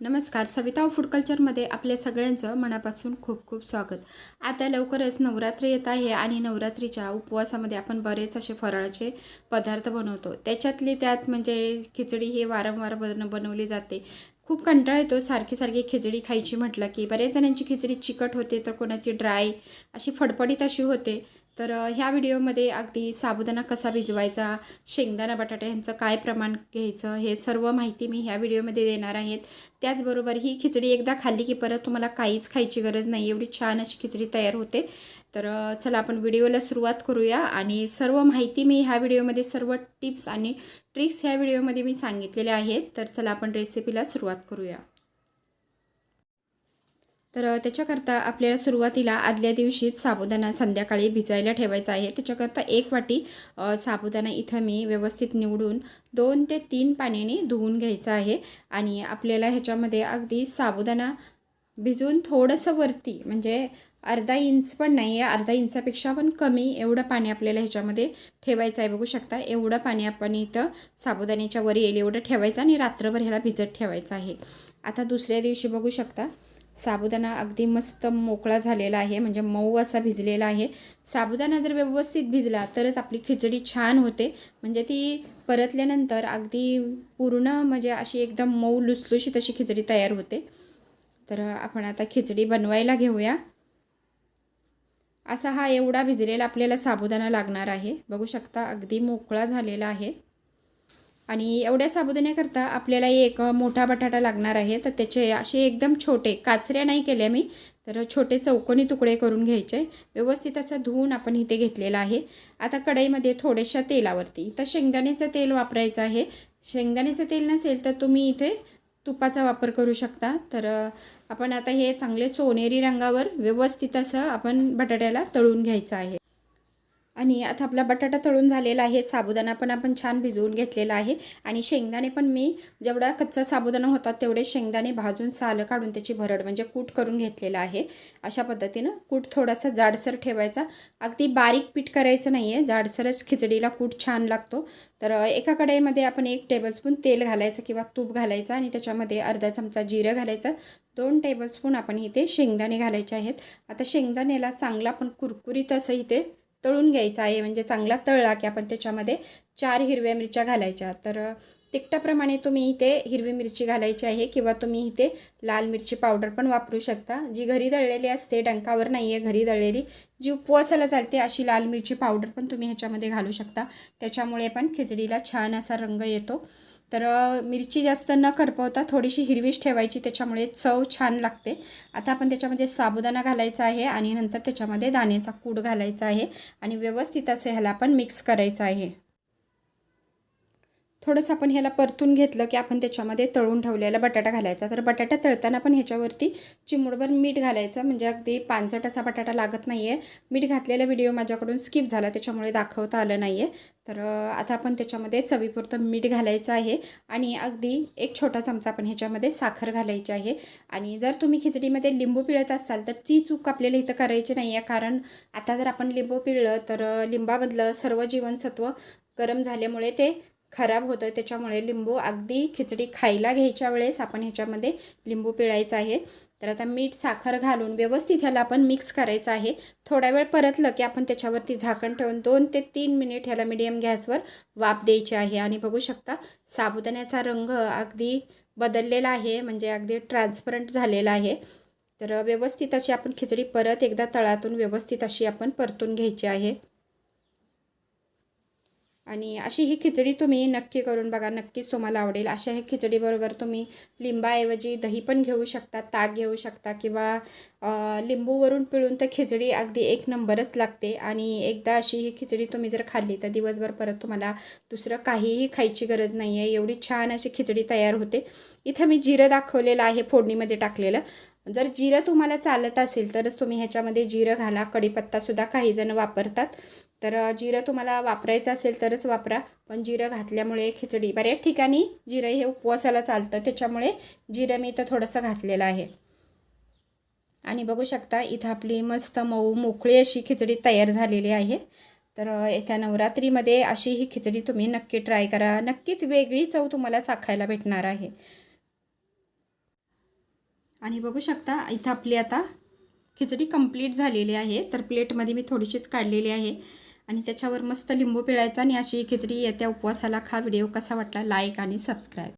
नमस्कार सविता फूड कल्चरमध्ये आपल्या सगळ्यांचं मनापासून खूप खूप स्वागत. आता लवकरच नवरात्री येत आहे आणि नवरात्रीच्या उपवासामध्ये आपण बरेच असे फराळाचे पदार्थ बनवतो. त्याच्यातली त्यात म्हणजे खिचडी हे वारंवार बन बनवली जाते. खूप कंटाळा येतो सारखी सारखी खिचडी खायची म्हटलं की बरेच जणांची खिचडी चिकट होते तर कोणाची ड्राय अशी फडफडीत अशी होते. तर ह्या व्हिडिओमध्ये अगदी साबुदाणा कसा भिजवायचा शेंगदाणा बटाटा ह्यांचं काय प्रमाण घ्यायचं हे सर्व माहिती मी ह्या व्हिडिओमध्ये देणार आहेत. त्याचबरोबर ही खिचडी एकदा खाल्ली की परत तुम्हाला काहीच खायची गरज नाही एवढी छान अशी खिचडी तयार होते. तर चला आपण व्हिडिओला सुरुवात करूया आणि सर्व माहिती मी ह्या व्हिडिओमध्ये सर्व टिप्स आणि ट्रिक्स ह्या व्हिडिओमध्ये मी सांगितलेल्या आहेत. तर चला आपण रेसिपीला सुरुवात करूया. तर त्याच्याकरता आपल्याला सुरुवातीला आदल्या दिवशीच साबुदाणा संध्याकाळी भिजायला ठेवायचा आहे. त्याच्याकरता एक वाटी साबुदाणा इथं मी व्यवस्थित निवडून दोन ते तीन पाण्याने धुवून घ्यायचं आहे. आणि आपल्याला ह्याच्यामध्ये अगदी साबुदाणा भिजून थोडंसं वरती म्हणजे अर्धा इंच पण नाही आहे अर्धा इंचापेक्षा पण कमी एवढं पाणी आपल्याला ह्याच्यामध्ये ठेवायचं आहे. बघू शकता एवढं पाणी आपण इथं साबुदाण्याच्या वर येईल एवढं ठेवायचं आणि रात्रभर ह्याला भिजत ठेवायचं आहे. आता दुसऱ्या दिवशी बघू शकता साबुदाणा अगदी मस्त मोकळा झालेला आहे म्हणजे मऊ असा भिजलेला आहे. साबुदाणा जर व्यवस्थित भिजला तरच आपली खिचडी छान होते. म्हणजे ती परतल्यानंतर अगदी पूर्ण म्हणजे अशी एकदम मऊ लुसलुशीत अशी खिचडी तयार होते. तर आपण आता खिचडी बनवायला घेऊया. असा हा एवढा भिजलेला आपल्याला साबुदाणा लागणार आहे. बघू शकता अगदी मोकळा झालेला आहे. आणि एवढ्या साबुदाण्याकरता आपल्याला एक मोठा बटाटा लागणार आहे. तर त्याचे असे एकदम छोटे काचऱ्या नाही केल्या मी तर छोटे चौकोनी तुकडे करून घ्यायचे. व्यवस्थित असं धुवून आपण इथे घेतलेलं आहे. आता कढईमध्ये थोड्याशा तेलावरती तर शेंगदाण्याचं तेल वापरायचं आहे. शेंगदाण्याचं तेल नसेल तर तुम्ही इथे तुपाचा वापर करू शकता. तर आपण आता हे चांगले सोनेरी रंगावर व्यवस्थित असं आपण बटाट्याला तळून घ्यायचं आहे. आणि आता आपला बटाटा तळून झालेला आहे. साबुदाणा पण आपण छान भिजवून घेतलेला आहे. आणि शेंगदाणे पण मी जेवढा कच्चा साबुदाणा होता तेवढे शेंगदाणे भाजून सालं काढून त्याची भरड म्हणजे कूट करून घेतलेला आहे. अशा पद्धतीनं कूट थोडासा जाडसर ठेवायचा. अगदी बारीक पीठ करायचं नाही आहे जाडसरच खिचडीला कूट छान लागतो. तर एका कढईमध्ये आपण एक टेबलस्पून तेल घालायचं किंवा तूप घालायचं आणि त्याच्यामध्ये अर्धा चमचा जिरं घालायचं. दोन टेबलस्पून आपण इथे शेंगदाणे घालायचे आहेत. आता शेंगदाण्याला चांगला पण कुरकुरीत असं इथे तळून घ्यायचा आहे म्हणजे चांगला तळला की आपण त्याच्यामध्ये चार हिरव्या मिरच्या घालायच्या. तर तिखटाप्रमाणे तुम्ही इथे हिरवी मिरची घालायची आहे किंवा तुम्ही इथे लाल मिरची पावडर पण वापरू शकता. जी घरी दळलेली असते डंकावर नाही आहे घरी दळलेली जी उपवासाला चालते अशी लाल मिरची पावडर पण तुम्ही ह्याच्यामध्ये घालू शकता. त्याच्यामुळे पण खिचडीला छान असा रंग येतो. तर मिरची जास्त न करपवता थोडीशी हिरवीच ठेवायची त्याच्यामुळे चव छान लागते. आता आपण त्याच्यामध्ये साबुदाणा घालायचा आहे आणि नंतर त्याच्यामध्ये दाण्याचा कूड घालायचा आहे आणि व्यवस्थित असं ह्याला आपण मिक्स करायचं आहे. थोडंसं आपण ह्याला परतून घेतलं की आपण त्याच्यामध्ये तळून ठेवलेला बटाटा घालायचा. तर बटाटा तळताना पण ह्याच्यावरती चिमुडभर मीठ घालायचं. म्हणजे अगदी पानसट असा बटाटा लागत नाही आहे मीठ घातलेला व्हिडिओ माझ्याकडून स्किप झाला त्याच्यामुळे दाखवता आलं नाही आहे तर आता आपण त्याच्यामध्ये चवीपुरतं मीठ घालायचं आहे. आणि अगदी एक छोटा चमचा आपण ह्याच्यामध्ये साखर घालायची आहे. आणि जर तुम्ही खिचडीमध्ये लिंबू पिळत असाल तर ती चूक आपल्याला इथं करायची नाही आहे कारण आता जर आपण लिंबू पिळलं तर लिंबामधलं सर्व जीवनसत्व गरम झाल्यामुळे ते खराब होतं त्याच्यामुळे लिंबू अगदी खिचडी खायला घ्यायच्या वेळेस आपण ह्याच्यामध्ये लिंबू पिळायचं आहे. तर आता मीठ साखर घालून व्यवस्थित ह्याला आपण मिक्स करायचं आहे. थोडा वेळ परतलं की आपण त्याच्यावरती झाकण ठेवून दोन ते तीन मिनिट ह्याला मिडियम गॅसवर वाफ द्यायची आहे. आणि बघू शकता साबुदाण्याचा रंग अगदी बदललेला आहे म्हणजे अगदी ट्रान्सपरंट झालेला आहे. तर व्यवस्थित अशी आपण खिचडी परत एकदा तळातून व्यवस्थित अशी आपण परतून घ्यायची आहे. आणि अशी ही खिचडी तुम्ही नक्की करून बघा नक्कीच तुम्हाला आवडेल. अशा ही खिचडीबरोबर तुम्ही लिंबाऐवजी दही पण घेऊ शकता ताक घेऊ शकता किंवा लिंबूवरून पिळून तर खिचडी अगदी एक नंबरच लागते. आणि एकदा अशी ही खिचडी तुम्ही जर खाल्ली तर दिवसभर परत तुम्हाला दुसरं काहीही खायची गरज नाही आहे एवढी छान अशी खिचडी तयार होते. इथं मी जिरं दाखवलेलं आहे फोडणीमध्ये टाकलेलं. जर जिरं तुम्हाला चालत असेल तरच तुम्ही ह्याच्यामध्ये जिरं घाला. कढीपत्तासुद्धा काहीजणं वापरतात. तर जिरं तुम्हाला वापरायचं असेल तरच वापरा पण जिरं घातल्यामुळे खिचडी बऱ्याच ठिकाणी जिरं हे उपवासाला चालतं त्याच्यामुळे जिरं मी इथं थोडंसं घातलेलं आहे. आणि बघू शकता इथं आपली मस्त मऊ मोकळी अशी खिचडी तयार झालेली आहे. तर येत्या नवरात्रीमध्ये अशी ही खिचडी तुम्ही नक्की ट्राय करा. नक्कीच वेगळी चव तुम्हाला चाखायला भेटणार आहे. आणि बघू शकता इथं आपली आता खिचडी कंप्लीट झालेली आहे. तर प्लेटमध्ये मी थोडीशीच काढलेली आहे. आणि त्याच्यावर मस्त लिंबू पिळायचा आणि अशी खिचडी येत्या उपवासाला खा. व्हिडिओ कसा वाटला? लाईक आणि सबस्क्राईब.